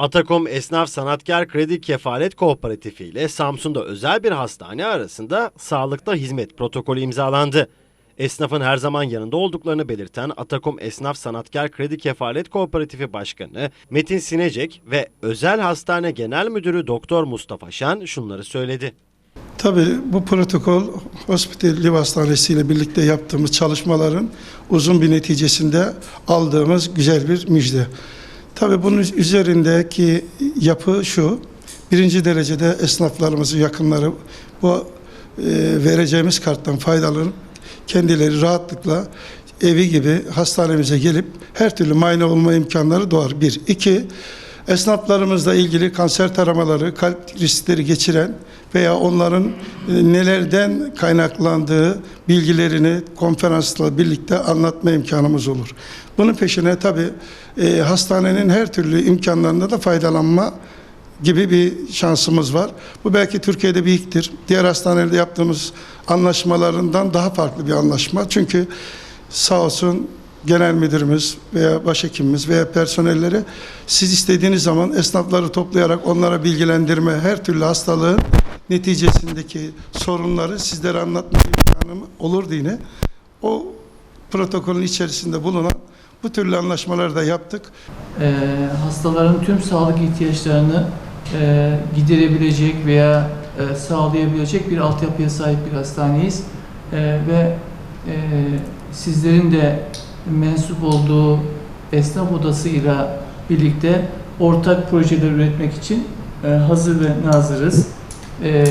Atakom Esnaf Sanatkar Kredi Kefalet Kooperatifi ile Samsun'da özel bir hastane arasında sağlıkta hizmet protokolü imzalandı. Esnafın her zaman yanında olduklarını belirten Atakom Esnaf Sanatkar Kredi Kefalet Kooperatifi Başkanı Metin Sinecek ve Özel Hastane Genel Müdürü Doktor Mustafa Şen şunları söyledi. Tabii bu protokol Hospital Liv Hastanesi ile birlikte yaptığımız çalışmaların uzun bir neticesinde aldığımız güzel bir müjde. Tabii bunun üzerindeki yapı şu. Birinci derecede esnaflarımızın yakınları bu e, vereceğimiz karttan faydalanıp kendileri rahatlıkla evi gibi hastanemize gelip her türlü muayene olma imkanları doğar. Bir. iki Esnaflarımızla ilgili kanser taramaları, kalp riskleri geçiren veya onların e, nelerden kaynaklandığı bilgilerini konferansla birlikte anlatma imkanımız olur. Bunun peşine tabii e, hastanenin her türlü imkanlarında da faydalanma gibi bir şansımız var. Bu belki Türkiye'de bir ilktir. Diğer hastanelerde yaptığımız anlaşmalarından daha farklı bir anlaşma. Çünkü sağ olsun genel müdürümüz veya başhekimimiz veya personelleri siz istediğiniz zaman esnafları toplayarak onlara bilgilendirme, her türlü hastalığın neticesindeki sorunları sizlere anlatma imkanı olur diye o protokolün içerisinde bulunan bu türlü anlaşmaları da yaptık. e, hastaların tüm sağlık ihtiyaçlarını e, giderebilecek veya e, sağlayabilecek bir altyapıya sahip bir hastaneyiz. E, ve e, sizlerin de mensup olduğu esnaf odasıyla birlikte ortak projeler üretmek için e, hazır ve nazırız. E,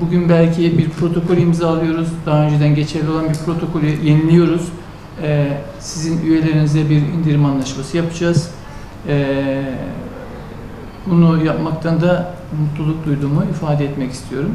bugün belki bir protokol imzalıyoruz. Daha önceden geçerli olan bir protokolü yeniliyoruz. E, sizin üyelerinize bir indirim anlaşması yapacağız. Bunu yapmaktan da mutluluk duyduğumu ifade etmek istiyorum.